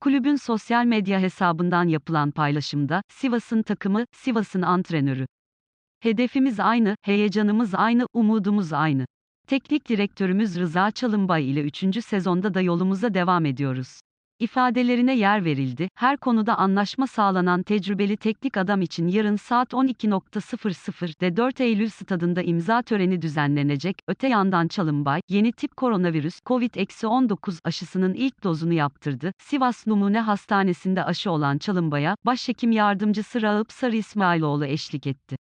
Kulübün sosyal medya hesabından yapılan paylaşımda, Sivas'ın takımı, Sivas'ın antrenörü. Hedefimiz aynı, heyecanımız aynı, umudumuz aynı. Teknik direktörümüz Rıza Çalınbay ile 3. sezonda da yolumuza devam ediyoruz. İfadelerine yer verildi. Her konuda anlaşma sağlanan tecrübeli teknik adam için yarın saat 12.00'de 4 Eylül stadında imza töreni düzenlenecek. Öte yandan Çalınbay, yeni tip koronavirüs COVID-19 aşısının ilk dozunu yaptırdı. Sivas Numune Hastanesi'nde aşı olan Çalınbay'a, Başhekim Yardımcısı Rağıp Sarı İsmailoğlu eşlik etti.